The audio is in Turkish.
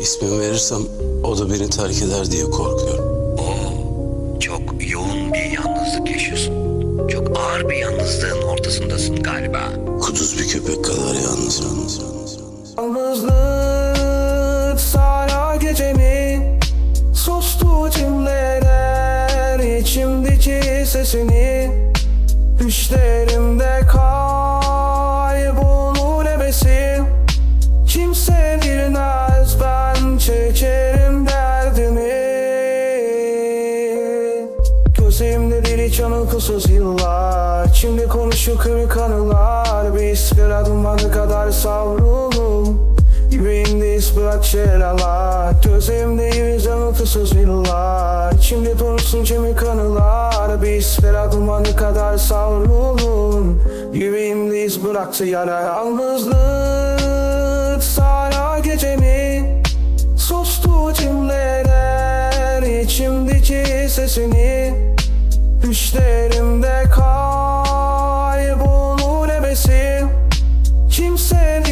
İsmimi verirsem o da beni terk eder diye korkuyorum. Oo, çok yoğun bir yalnızlık yaşıyorsun. Çok ağır bir yalnızlığın ortasındasın galiba. Kuduz bir köpek kadar yalnız yalnız yalnız yalnız. Yalnızlık sara gecemi Sustu cümleler içimdeki sesini Düşlerimde Gözlerimde deli canı kusuz yıllar. İçimde konuşuyor kırık anılar. Bir sigara dumanı kadar savrulum Yüreğimde iz bırak şelalar Gözlerimde yüz kusuz yıllar. İçimde donursun cemik anılar. Bir sigara dumanı kadar savrulum Yüreğimde iz bıraktı yara Yalnızlık. Sara gecemi Sustu cümleler. İçimdeki sesini Düşlerimde kaybolur hevesim Kimse